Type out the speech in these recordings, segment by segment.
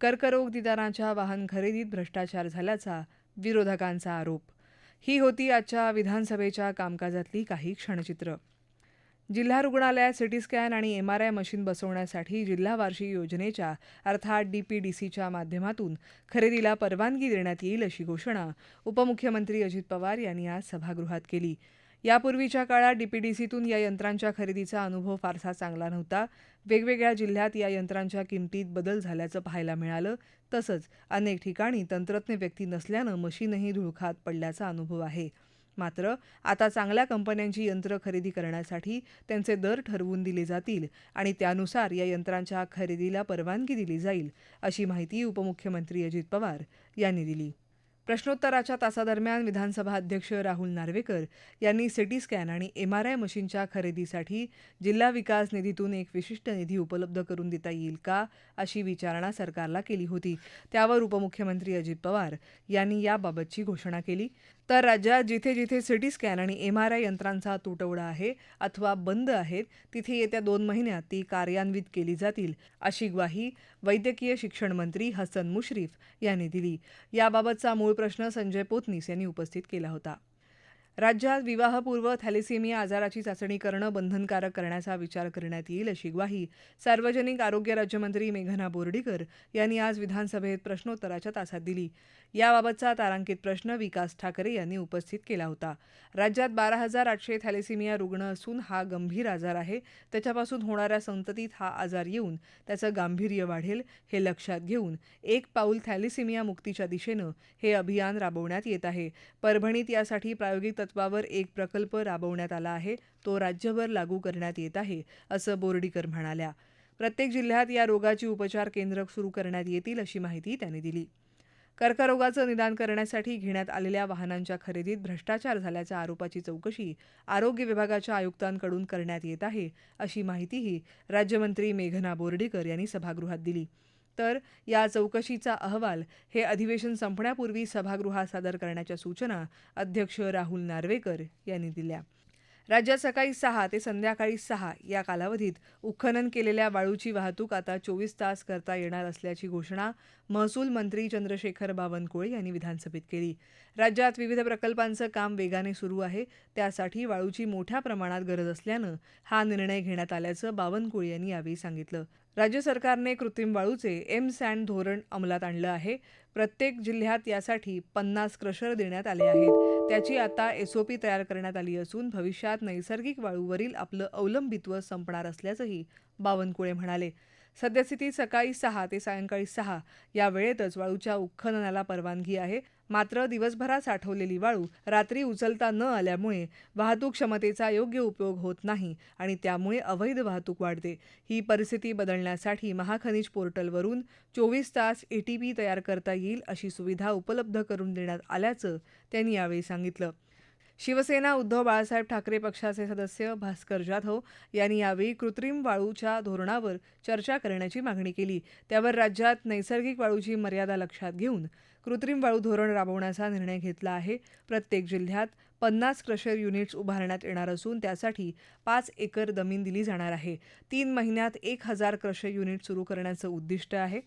कर्करोगदिदारांच्या वाहन खरेदीत भ्रष्टाचार झाल्याचा विरोधकांचा आरोप. ही होती आजच्या विधानसभेच्या कामकाजातली काही क्षणचित्र. जिल्हा रुग्णालयात सिटी स्कॅन आणि एम आर आय मशीन बसवण्यासाठी जिल्हा वार्षिक योजनेच्या अर्थात डी पी डी सीच्या माध्यमातून खरेदीला परवानगी देण्यात येईल अशी घोषणा उपमुख्यमंत्री अजित पवार यांनी आज सभागृहात केली. यापूर्वीच्या काळात डीपीडीसीतून या यंत्रांच्या खरेदीचा अनुभव फारसा चांगला नव्हता. वेगवेगळ्या जिल्ह्यात या यंत्रांच्या किमतीत बदल झाल्याचं पाहायला मिळालं. तसंच अनेक ठिकाणी तंत्रज्ञ व्यक्ती नसल्यानं मशीनही धुळखात पडल्याचा अनुभव आहे. मात्र आता चांगल्या कंपन्यांची यंत्र खरेदी करण्यासाठी त्यांचे दर ठरवून दिले जातील आणि त्यानुसार या यंत्रांच्या खरेदीला परवानगी दिली जाईल अशी माहिती उपमुख्यमंत्री अजित पवार यांनी दिली. प्रश्नोत्तराच्या तासादरम्यान विधानसभा अध्यक्ष राहुल नार्वेकर यांनी सिटी स्कॅन आणि एम आर आय मशीनच्या खरेदीसाठी जिल्हा विकास निधीतून एक विशिष्ट निधी उपलब्ध करून देता येईल का अशी विचारणा सरकारला केली होती. त्यावर उपमुख्यमंत्री अजित पवार यांनी याबाबतची घोषणा केली. तर राज्यात जिथे जिथे सिटी स्कॅन आणि एम आर आय यंत्रांचा तुटवडा आहे अथवा बंद आहेत तिथे येत्या दोन महिन्यात ती कार्यान्वित केली जातील अशी ग्वाही वैद्यकीय शिक्षण मंत्री हसन मुश्रीफ यांनी दिली. याबाबतचा मूळ प्रश्न संजय पोतनीस यांनी उपस्थित केला होता. राज्यात विवाहपूर्व थॅलेसेमिया आजाराची चाचणी करणं बंधनकारक करण्याचा विचार करण्यात येईल अशी ग्वाही सार्वजनिक आरोग्य राज्यमंत्री मेघना बोर्डीकर यांनी आज विधानसभेत प्रश्नोत्तराच्या तासात दिली. याबाबतचा तारांकित प्रश्न विकास ठाकरे यांनी उपस्थित केला होता. राज्यात बारा हजार आठशे थॅलेसेमिया रुग्ण असून हा गंभीर आजार आहे. त्याच्यापासून होणाऱ्या संततीत हा आजार येऊन त्याचं गांभीर्य वाढेल हे लक्षात घेऊन एक पाऊल थॅलेसिमिया मुक्तीच्या दिशेनं हे अभियान राबवण्यात येत आहे. परभणीत यासाठी प्रायोगिक तत्वावर एक प्रकल्प राबवण्यात आला आहे. तो राज्यभर लागू करण्यात येत आहे असं बोर्डीकर म्हणाल्या. प्रत्येक जिल्ह्यात या रोगाची उपचार केंद्र सुरू करण्यात येतील अशी माहिती त्यांनी दिली. कर्करोगाचं निदान करण्यासाठी घेण्यात आलेल्या वाहनांच्या खरेदीत भ्रष्टाचार झाल्याच्या आरोपाची चौकशी आरोग्य विभागाच्या आयुक्तांकडून करण्यात येत आहे अशी माहितीही राज्यमंत्री मेघना बोर्डीकर यांनी सभागृहात दिली. तर या चौकशीचा अहवाल हे अधिवेशन संपण्यापूर्वी सभागृहात सादर करण्याच्या सूचना अध्यक्ष राहुल नार्वेकर यांनी दिल्या. राज्यात सकाळी सहा ते संध्याकाळी सहा या कालावधीत उत्खनन केलेल्या वाळूची वाहतूक आता चोवीस तास करता येणार असल्याची घोषणा महसूल मंत्री चंद्रशेखर बावनकुळे यांनी विधानसभेत केली. राज्यात विविध प्रकल्पांचं काम वेगाने सुरू आहे. त्यासाठी वाळूची मोठ्या प्रमाणात गरज असल्यानं हा निर्णय घेण्यात आल्याचं बावनकुळे यांनी यावेळी सांगितलं. राज्य सरकारने कृत्रिम वाळूचे एम सँड धोरण अंमलात आणलं आहे. प्रत्येक जिल्ह्यात यासाठी पन्नास क्रशर देण्यात आले आहेत. त्याची आता एसओपी तयार करण्यात आली असून भविष्यात नैसर्गिक वाळूवरील आपलं अवलंबित्व संपणार असल्याचंही बावनकुळे म्हणाले. सद्यस्थितीत सकाळी सहा ते सायंकाळी सहा या वेळेतच वाळूच्या उत्खननाला परवानगी आहे. मात्र दिवसभरात साठवलेली वाळू रात्री उचलता न आल्यामुळे वाहतूक क्षमतेचा योग्य उपयोग होत नाही आणि त्यामुळे अवैध वाहतूक वाढते. ही परिस्थिती बदलण्यासाठी महाखनिज पोर्टलवरून चोवीस तास एटीपी तयार करता येईल अशी सुविधा उपलब्ध करून देण्यात आल्याचं त्यांनी यावेळी सांगितलं. शिवसेना उद्धव बाळासाहेब ठाकरे पक्षाचे सदस्य भास्कर जाधव यांनी यावेळी कृत्रिम वाळूच्या धोरणावर चर्चा करण्याची मागणी केली. त्यावर राज्यात नैसर्गिक वाळूची मर्यादा लक्षात घेऊन कृत्रिम वाळू धोरण राबवण्याचा निर्णय घेतला आहे. प्रत्येक जिल्ह्यात पन्नास क्रशर युनिट्स उभारण्यात येणार असून त्यासाठी पाच एकर जमीन दिली जाणार आहे. तीन महिन्यात एक हजार क्रशर युनिट सुरू करण्याचं उद्दिष्ट आहे.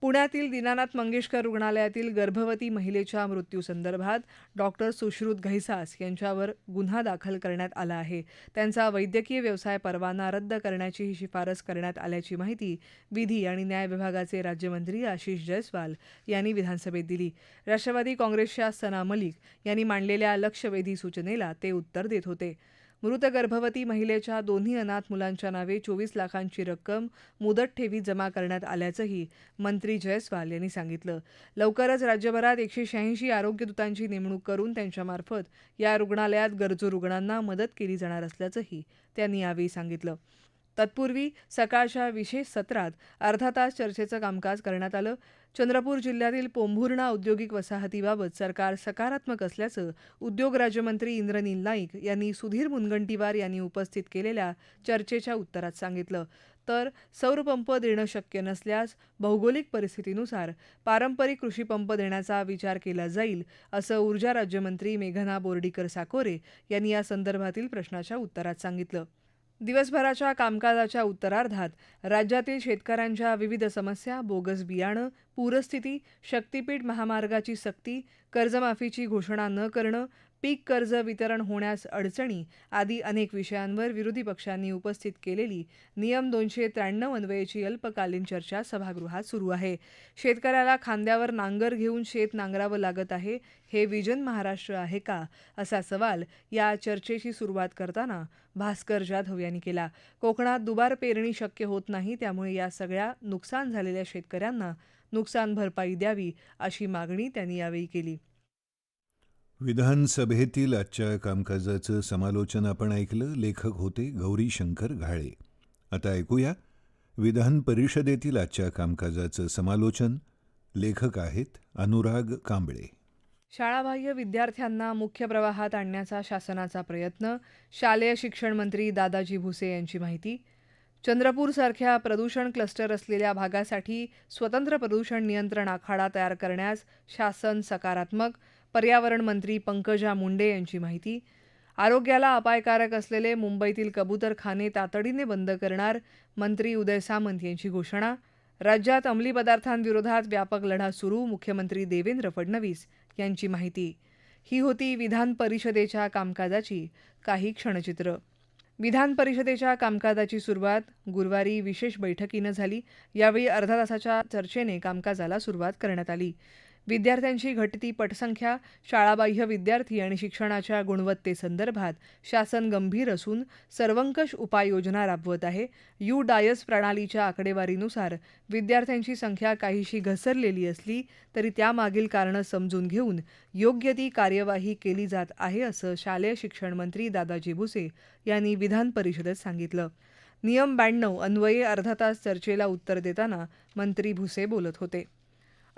पुण्यातील दीनानाथ मंगेशकर रुग्णालयातील गर्भवती महिलेच्या मृत्यूसंदर्भात डॉक्टर सुश्रुत घैसास यांच्यावर गुन्हा दाखल करण्यात आला आहे. त्यांचा वैद्यकीय व्यवसाय परवाना रद्द करण्याची ही शिफारस करण्यात आल्याची माहिती विधी आणि न्याय विभागाचे राज्यमंत्री आशिष जयस्वाल यांनी विधानसभेत दिली. राष्ट्रवादी काँग्रेसच्या सना मलिक यांनी मांडलेल्या लक्षवेधी सूचनेला ते उत्तर देत होते. मृत गर्भवती महिलेच्या दोन्ही अनाथ मुलांच्या नावे चोवीस लाखांची रक्कम मुदत ठेवी जमा करण्यात आल्याचंही मंत्री जयस्वाल यांनी सांगितलं. लवकरच राज्यभरात एकशे शहाऐंशी आरोग्यदूतांची नेमणूक करून त्यांच्यामार्फत या रुग्णालयात गरजू रुग्णांना मदत केली जाणार असल्याचंही त्यांनी यावेळी सांगितलं. तत्पूर्वी सकाळच्या विशेष सत्रात अर्धा तास चर्चेचं कामकाज करण्यात आलं. चंद्रपूर जिल्ह्यातील पोंभुर्णा औद्योगिक वसाहतीबाबत सरकार सकारात्मक असल्याचं उद्योग राज्यमंत्री इंद्रनील नाईक यांनी सुधीर मुनगंटीवार यांनी उपस्थित केलेल्या चर्चेच्या उत्तरात सांगितलं. तर सौरपंप देणं शक्य नसल्यास भौगोलिक परिस्थितीनुसार पारंपरिक कृषीपंप देण्याचा विचार केला जाईल असं ऊर्जा राज्यमंत्री मेघना बोर्डीकर साकोरे यांनी या संदर्भातील प्रश्नाच्या उत्तरात सांगितलं. दिवसभराच्या कामकाजाच्या उत्तरार्धात राज्यातील शेतकऱ्यांच्या विविध समस्या बोगस बियाणं पूरस्थिती शक्तीपीठ महामार्गाची सक्ती कर्जमाफीची घोषणा न करणं पीक कर्ज वितरण होण्यास अडचणी आदी अनेक विषयांवर विरोधी पक्षांनी उपस्थित केलेली नियम दोनशे त्र्याण्णव अन्वयेची अल्पकालीन चर्चा सभागृहात सुरू आहे. शेतकऱ्याला खांद्यावर नांगर घेऊन शेत नांगरावं लागत आहे हे विजन महाराष्ट्र आहे का? असा सवाल या चर्चेची सुरुवात करताना भास्कर जाधव यांनी केला. कोकणात दुबार पेरणी शक्य होत नाही त्यामुळे या सगळ्या नुकसान झालेल्या शेतकऱ्यांना नुकसान भरपाई द्यावी अशी मागणी त्यांनी यावेळी केली. विधानसभेतील आजच्या कामकाजाचं समालोचन आपण ऐकलं. लेखक होते गौरी शंकर घाळे. आता ऐकूया. विधान परिषदेतील आजच्या कामकाजाचं समालोचन. लेखक आहेत अनुराग कांबळे. शाळाबाह्य विद्यार्थ्यांना मुख्य प्रवाहात आणण्याचा शासनाचा प्रयत्न शालेय शिक्षण मंत्री दादाजी भुसे यांची माहिती. चंद्रपूरसारख्या प्रदूषण क्लस्टर असलेल्या भागासाठी स्वतंत्र प्रदूषण नियंत्रण आखाडा तयार करण्यास शासन सकारात्मक पर्यावरण मंत्री पंकजा मुंडे यांची माहिती. आरोग्याला अपायकारक असलेले मुंबईतील कबूतरखाने तातडीने बंद करणार मंत्री उदय सामंत यांची घोषणा. राज्यात अंमली पदार्थांविरोधात व्यापक लढा सुरू मुख्यमंत्री देवेंद्र फडणवीस यांची माहिती. ही होती विधान परिषदेच्या कामकाजाची काही क्षणचित्र. विधान परिषदेच्या कामकाजाची सुरुवात गुरुवारी विशेष बैठकीनं झाली. यावेळी अर्धा तासाच्या चर्चेने कामकाजाला सुरुवात करण्यात आली. विद्यार्थ्यांची घटती पटसंख्या शाळाबाह्य विद्यार्थी आणि शिक्षणाच्या गुणवत्तेसंदर्भात शासन गंभीर असून सर्वंकष उपाययोजना राबवत आहे. यू डायस प्रणालीच्या आकडेवारीनुसार विद्यार्थ्यांची संख्या काहीशी घसरलेली असली तरी त्यामागील कारणं समजून घेऊन योग्य ती कार्यवाही केली जात आहे असं शालेय शिक्षण मंत्री दादाजी भुसे यांनी विधान परिषदेत सांगितलं. नियम ब्याण्णव अन्वये अर्धा तास चर्चेला उत्तर देताना मंत्री भुसे बोलत होते.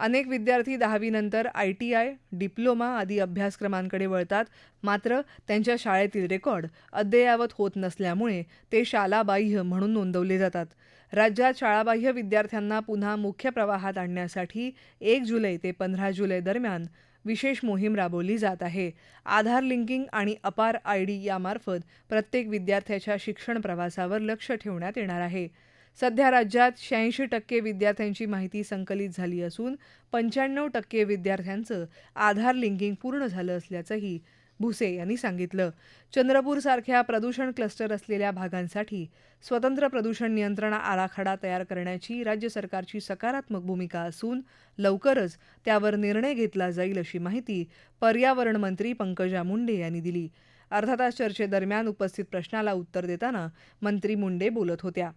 अनेक विद्यार्थी दहावीनंतर आय टी आय डिप्लोमा आदी अभ्यासक्रमांकडे वळतात. मात्र त्यांच्या शाळेतील रेकॉर्ड अद्ययावत होत नसल्यामुळे ते शालाबाह्य म्हणून नोंदवले जातात. राज्यात शाळाबाह्य विद्यार्थ्यांना पुन्हा मुख्य प्रवाहात आणण्यासाठी एक जुलै ते पंधरा जुलै दरम्यान विशेष मोहीम राबवली जात आहे. आधार लिंकिंग आणि अपार आय डी यामार्फत प्रत्येक विद्यार्थ्याच्या शिक्षण प्रवासावर लक्ष ठेवण्यात येणार आहे. सध्या राज्यात शहाऐंशी टक्के विद्यार्थ्यांची माहिती संकलित झाली असून पंच्याण्णव टक्के विद्यार्थ्यांचं आधार लिंकिंग पूर्ण झालं असल्याचंही भुसे यांनी सांगितलं. चंद्रपूरसारख्या प्रदूषण क्लस्टर असलेल्या भागांसाठी स्वतंत्र प्रदूषण नियंत्रण आराखडा तयार करण्याची राज्य सरकारची सकारात्मक भूमिका असून लवकरच त्यावर निर्णय घेतला जाईल अशी माहिती पर्यावरण मंत्री पंकजा मुंडे यांनी दिली. अर्धा तास चर्चेदरम्यान उपस्थित प्रश्नाला उत्तर देताना मंत्री मुंडे बोलत होत्या.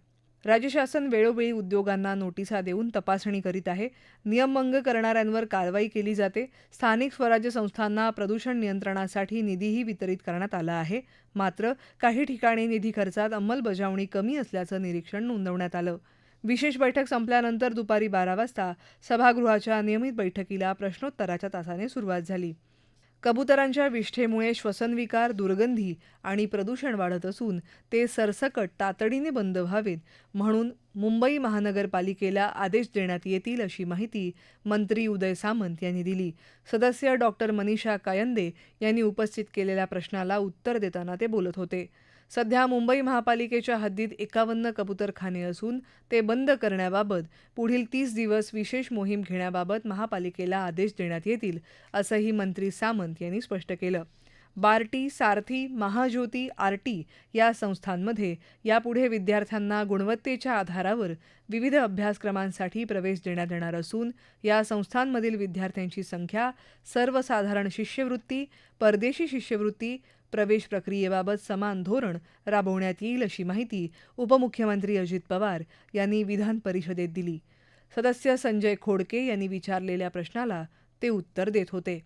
राज्य शासन वेळोवेळी उद्योगांना नोटिसा देऊन तपासणी करीत आहे. नियमभंग करणाऱ्यांवर कारवाई केली जाते. स्थानिक स्वराज्य संस्थांना प्रदूषण नियंत्रणासाठी निधीही वितरित करण्यात आला आहे. मात्र काही ठिकाणी निधी खर्चात अंमलबजावणी कमी असल्याचं निरीक्षण नोंदवण्यात आलं. विशेष बैठक संपल्यानंतर दुपारी बारा वाजता सभागृहाच्या नियमित बैठकीला प्रश्नोत्तराच्या तासाने सुरुवात झाली. कबुतरांच्या विष्ठेमुळे श्वसनविकार दुर्गंधी आणि प्रदूषण वाढत असून ते सरसकट तातडीने बंद व्हावेत म्हणून मुंबई महानगरपालिकेला आदेश देण्यात येतील अशी माहिती मंत्री उदय सामंत यांनी दिली. सदस्य डॉक्टर मनीषा कायंदे यांनी उपस्थित केलेल्या प्रश्नाला उत्तर देताना ते बोलत होते. सध्या मुंबई महापालिकेच्या हद्दीत एकावन्न कबूतरखाने असून ते बंद करण्याबाबत पुढील तीस दिवस विशेष मोहीम घेण्याबाबत महापालिकेला आदेश देण्यात येतील असंही मंत्री सामंत यांनी स्पष्ट केलं. बार्टी सारथी महाज्योती आरटी या संस्थांमध्ये यापुढे विद्यार्थ्यांना गुणवत्तेच्या आधारावर विविध अभ्यासक्रमांसाठी प्रवेश देण्यात येणार असून या संस्थांमधील विद्यार्थ्यांची संख्या सर्वसाधारण शिष्यवृत्ती परदेशी शिष्यवृत्ती प्रवेश प्रक्रियेबाबत समान धोरण राबवण्यात येईल अशी माहिती उपमुख्यमंत्री अजित पवार यांनी विधान परिषदेत दिली. सदस्य संजय खोडके यांनी विचारलेल्या प्रश्नाला ते उत्तर देत होते.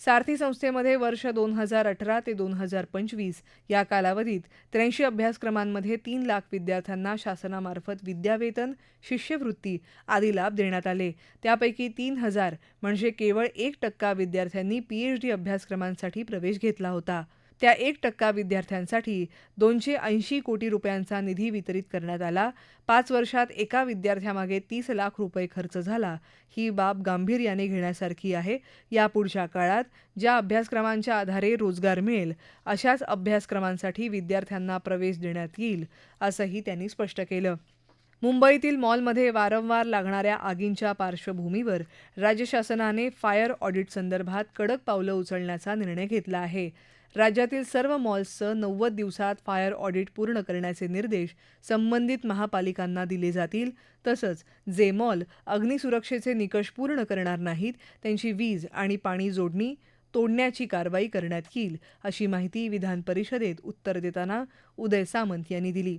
सारथी संस्थेमध्ये वर्ष दोन हजार अठरा ते दोन हजार पंचवीस या कालावधीत त्र्याऐंशी अभ्यासक्रमांमध्ये तीन लाख विद्यार्थ्यांना शासनामार्फत विद्यावेतन शिष्यवृत्ती आदी लाभ देण्यात आले. त्यापैकी तीन हजार म्हणजे केवळ एक टक्का विद्यार्थ्यांनी पीएचडी अभ्यासक्रमांसाठी प्रवेश घेतला होता. त्या एक टक्का विद्यार्थ्यांसाठी दोनशे ऐंशी कोटी रुपयांचा निधी वितरित करण्यात आला. पाच वर्षात एका विद्यार्थ्यामागे तीस लाख रुपये खर्च झाला. ही बाब गांभीर्याने घेण्यासारखी आहे. यापुढच्या काळात ज्या अभ्यासक्रमांच्या आधारे रोजगार मिळेल अशाच अभ्यासक्रमांसाठी विद्यार्थ्यांना प्रवेश देण्यात येईल असंही त्यांनी स्पष्ट केलं. मुंबईतील मॉलमध्ये वारंवार लागणाऱ्या आगींच्या पार्श्वभूमीवर राज्य शासनाने फायर ऑडिट संदर्भात कडक पावलं उचलण्याचा निर्णय घेतला आहे. राज्यातील सर्व मॉल्सचं नव्वद दिवसात फायर ऑडिट पूर्ण करण्याचे निर्देश संबंधित महापालिकांना दिले जातील. तसंच जे मॉल अग्निसुरक्षेचे निकष पूर्ण करणार नाहीत त्यांची वीज आणि पाणी जोडणी तोडण्याची कारवाई करण्यात येईल अशी माहिती विधान परिषदेत उत्तर देताना उदय सामंत यांनी दिली.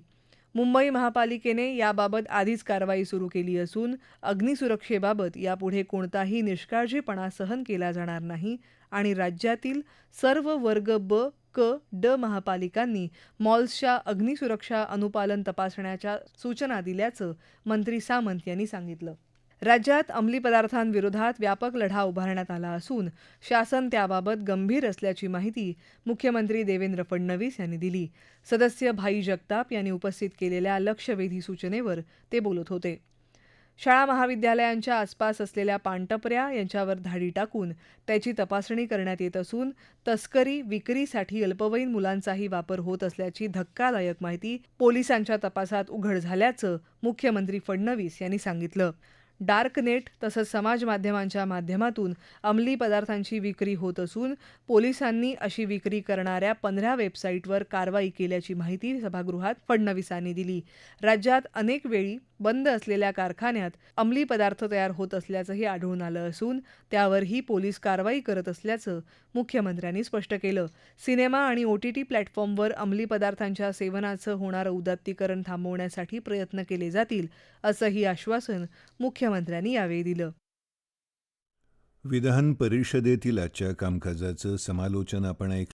मुंबई महापालिकेने याबाबत आधीच कारवाई सुरू केली असून अग्निसुरक्षेबाबत यापुढे कोणताही निष्काळजीपणा सहन केला जाणार नाही आणि राज्यातील सर्व वर्ग ब क ड महापालिकांनी मॉल्सच्या अग्निसुरक्षा अनुपालन तपासण्याच्या सूचना दिल्याचं मंत्री सामंत यांनी सांगितलं. राज्यात अंमली पदार्थांविरोधात व्यापक लढा उभारण्यात आला असून शासन त्याबाबत गंभीर असल्याची माहिती मुख्यमंत्री देवेंद्र फडणवीस यांनी दिली. सदस्य भाई जगताप यांनी उपस्थित केलेल्या लक्षवेधी सूचनेवर ते बोलत होते. शाळा महाविद्यालयांच्या आसपास असलेल्या पानटपऱ्या यांच्यावर धाडी टाकून त्याची तपासणी करण्यात येत असून तस्करी विक्रीसाठी अल्पवयीन मुलांचाही वापर होत असल्याची धक्कादायक माहिती पोलिसांच्या तपासात उघड झाल्याचं मुख्यमंत्री फडणवीस यांनी सांगितलं. डार्क नेट तसंच समाज माध्यमांच्या माध्यमातून अंमली पदार्थांची विक्री होत असून पोलिसांनी अशी विक्री करणाऱ्या पंधरा वेबसाईटवर कारवाई केल्याची माहिती सभागृहात फडणवीसांनी दिली. राज्यात अनेक वेळी बंद असलेल्या कारखान्यात अंमली पदार्थ तयार होत असल्याचंही आढळून आलं असून त्यावरही पोलीस कारवाई करत असल्याचं मुख्यमंत्र्यांनी स्पष्ट केलं. सिनेमा आणि ओटीटी प्लॅटफॉर्मवर अंमली पदार्थांच्या सेवनाचं होणारं उदात्तीकरण थांबवण्यासाठी प्रयत्न केले जातील असंही आश्वासन मुख्यमंत्र्यांनी यावेळी दिलं. विधान परिषदेतील आजच्या कामकाजाचं समालोचन आपण ऐकलं.